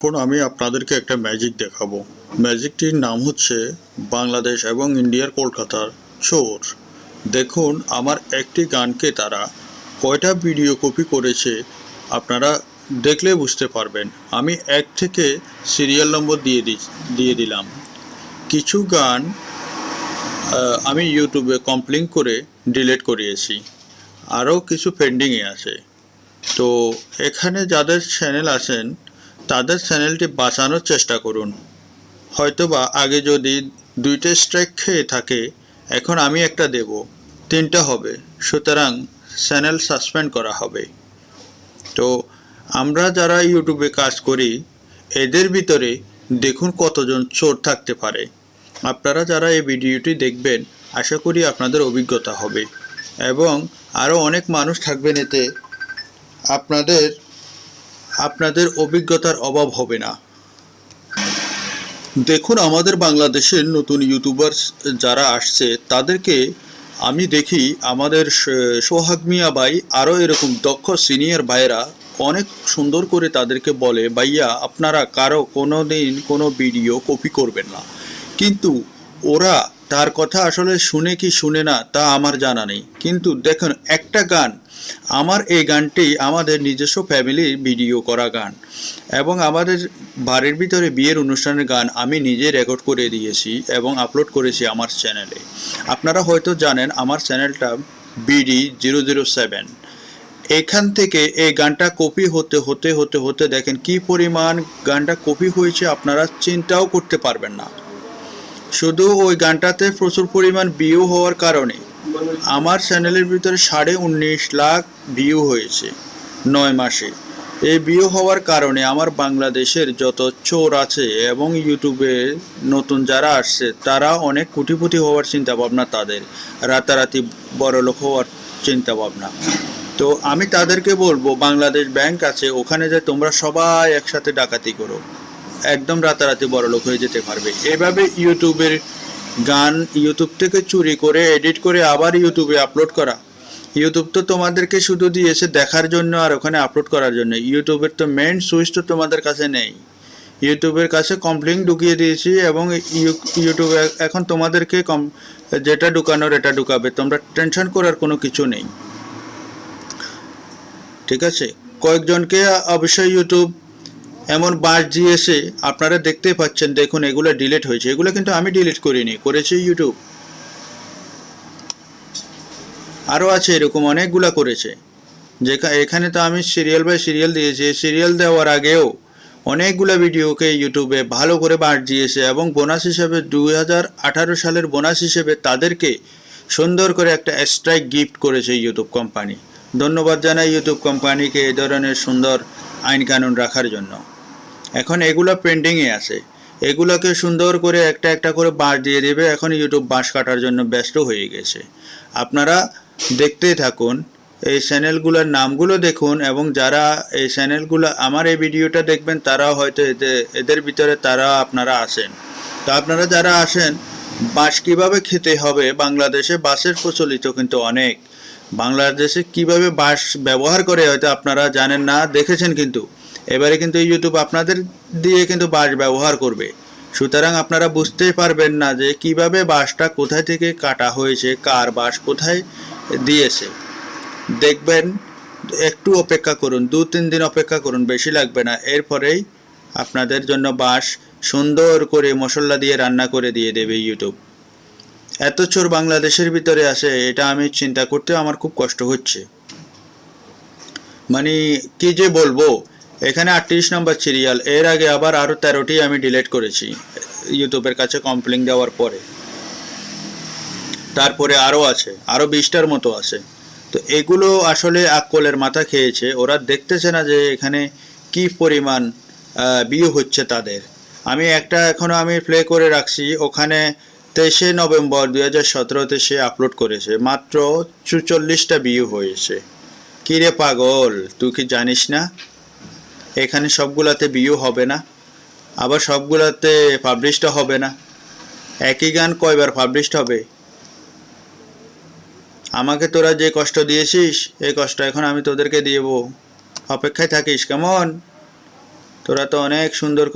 এখন আমি আপনাদেরকে একটা ম্যাজিক দেখাবো। ম্যাজিকটির নাম হচ্ছে বাংলাদেশ এবং ইন্ডিয়ার কলকাতার চোর। দেখুন, আমার একটি গানকে তারা কয়টা ভিডিও কপি করেছে, আপনারা দেখলে বুঝতে পারবেন। আমি এক থেকে সিরিয়াল নম্বর দিয়ে দিয়ে দিলাম। কিছু গান আমি ইউটিউবে কমপ্লেন করে ডিলিট করিয়েছি। আরও কিছু পেন্ডিংয়ে আছে। তো, এখানে যাদের চ্যানেল আছেন তাদের চ্যানেলটি বাঁচানোর চেষ্টা করুন। হয়তোবা আগে যদি দুইটা স্ট্রাইক খেয়ে থাকে, এখন আমি একটা দেব। তিনটা হবে, সুতরাং চ্যানেল সাসপেন্ড করা হবে। তো, আমরা যারা ইউটিউবে কাজ করি, এদের ভিতরে দেখুন কতজন চোর থাকতে পারে। আপনারা যারা এই ভিডিওটি দেখবেন, আশা করি আপনাদের অভিজ্ঞতা হবে। এবং আরও অনেক মানুষ থাকবেন এতে। আপনাদের আপনাদের অভিজ্ঞতার অভাব হবে না। দেখুন, আমাদের বাংলাদেশের নতুন ইউটিউবার্স যারা আসছে, তাদেরকে আমি দেখি আমাদের সোহাগ মিয়া ভাই আরও এরকম দক্ষ সিনিয়র ভাইয়েরা অনেক সুন্দর করে তাদেরকে বলে, ভাইয়া, আপনারা কারও কোনো দিন কোনো ভিডিও কপি করবেন না। কিন্তু ওরা তার কথা আসলে শুনে কি শুনে না তা আমার জানা নেই। কিন্তু দেখুন, একটা গান আমার এই গানটি আমাদের নিজস্ব ফ্যামিলির ভিডিও করা গান। এবং আমাদের বাড়ির ভিতরে বিয়ের অনুষ্ঠানের গান আমি নিজে রেকর্ড করে দিয়েছি এবং আপলোড করেছি আমার চ্যানেলে আপনারা হয়তো জানেন আমার চ্যানেলটা বিডি জিরো জিরো সেভেন এখান থেকে এই গানটা কপি হতে হতে হতে হতে দেখেন কি পরিমাণ গানটা কপি হয়েছে আপনারা চিন্তাও করতে পারবেন না। শুধু ওই গানটাতে প্রচুর পরিমাণ ভিউ হওয়ার কারণে। আমার চ্যানেলের ভিতরে সাড়ে উনিশ লাখ ভিউ হয়েছে নয় মাসে। এই ভিউ হওয়ার কারণে আমার বাংলাদেশের যত চোর আছে এবং ইউটিউবে নতুন যারা আসছে, তারা অনেক কোটিপতি হওয়ার চিন্তা ভাবনা তাদের। রাতারাতি বড়লোক হওয়ার চিন্তা ভাবনা তো আমি তাদেরকে বলব, বাংলাদেশ ব্যাংক আছে, ওখানে যে তোমরা সবাই একসাথে ডাকাতি করো। একদম রাতারাতি বড়লোক হয়ে যেতে পারবে। এভাবে ইউটিউবের গান ইউটিউব থেকে চুরি করে এডিট করে আবার ইউটিউবে আপলোড করা। ইউটিউব তো তোমাদেরকে শুধু দিয়েছে দেখার জন্য আর ওখানে আপলোড করার জন্য। ইউটিউবের তো মেন সুইচ তো তোমাদের কাছে নেই। ইউটিউবের কাছে কমপ্লেন ঢুকিয়ে দিয়েছি এবং ইউ- ইউটিউব এখন তোমাদেরকে কম যেটা ঢুকানোর এটা ঢুকাবে। তোমরা টেনশন করার কোনো কিছু নেই। ঠিক আছে? কয়েকজনকে অবশ্যই ইউটিউব এমন বাস দিয়েছে আপনারা দেখতেই পাচ্ছেন, দেখুন এগুলো ডিলিট হয়েছে। এগুলো কিন্তু আমি ডিলিট করিনি, করেছে ইউটিউব আরও আছে এরকম অনেকগুলা করেছে। যেখা এখানে তো আমি সিরিয়াল বাই সিরিয়াল দিয়েছি। সিরিয়াল দেওয়ার আগেও অনেকগুলো ভিডিওকে ইউটিউবে ভালো করে বাঁট দিয়েছে এবং বোনাস হিসেবে দুই হাজার আঠারো সালের বোনাস হিসেবে তাদেরকে সুন্দর করে একটা স্ট্রাইক গিফট করেছে ইউটিউব কোম্পানি ধন্যবাদ জানাই ইউটিউব কোম্পানিকে এই ধরনের সুন্দর আইন কানুন রাখার জন্য। এখন এগুলো পেন্ডিংয়ে আছে। এগুলোকে সুন্দর করে একটা একটা করে বাঁশ দিয়ে দেবে। এখন ইউটিউব বাঁশ কাটার জন্য ব্যস্ত হয়ে গেছে। আপনারা দেখতেই থাকুন, এই চ্যানেলগুলোর নামগুলো দেখুন এবং যারা এই চ্যানেলগুলো আমার এই ভিডিওটা দেখবেন, তারাও হয়তো এতে, এদের ভিতরে তারা আপনারা আসেন। তো আপনারা যারা আসেন, বাঁশ কীভাবে খেতে হবে? বাংলাদেশে বাঁশের প্রচলিত কিন্তু অনেক। বাংলাদেশে কীভাবে বাঁশ ব্যবহার করে, হয়তো আপনারা জানেন না, দেখেছেন কিন্তু। এবারে কিন্তু ইউটিউব আপনাদের দিয়ে কিন্তু বাঁশ ব্যবহার করবে। সুতরাং আপনারা বুঝতেই পারবেন না যে কীভাবে বাঁশটা কোথায় থেকে কাটা হয়েছে, কার বাঁশ কোথায় দিয়েছে। দেখবেন, একটু অপেক্ষা করুন, দু তিন দিন অপেক্ষা করুন, বেশি লাগবে না। এরপরেই আপনাদের জন্য বাঁশ সুন্দর করে মশলা দিয়ে রান্না করে দিয়ে দেবে ইউটিউব এত চোর বাংলাদেশের ভিতরে আসে, এটা আমি চিন্তা করতে আমার খুব কষ্ট হচ্ছে। মানে কি যে বলব এখানে আটত্রিশ নম্বর সিরিয়াল এর আগে আবার আরও তেরোটি আমি ডিলিট করেছি ইউটিউবের কাছে কমপ্লেন দেওয়ার পরে। তারপরে আরও আছে আরও বিশটার মতো আছে। তো এগুলো আসলে আকলের মাথা খেয়েছে। ওরা দেখতেছে না যে এখানে কি পরিমাণ বিয়ে হচ্ছে তাদের। আমি একটা এখনও আমি প্লে করে রাখছি। ওখানে তেইশে নভেম্বর দুই হাজার সতেরোতে সে আপলোড করেছে। মাত্র চুচল্লিশটা বিয়ে হয়েছে। কিরে পাগল, তুই কি জানিস না? এখানে সবগুলাতে বিয়ে হবে না, আবার সবগুলাতে পাবলিশটা হবে না। একই গান কয়বার পাবলিশড হবে? আমাকে তোরা যে কষ্ট দিয়েছিস, এই কষ্ট এখন আমি তোদেরকে দিয়েব অপেক্ষায় থাকিস, কেমন? তোরা তো অনেক সুন্দর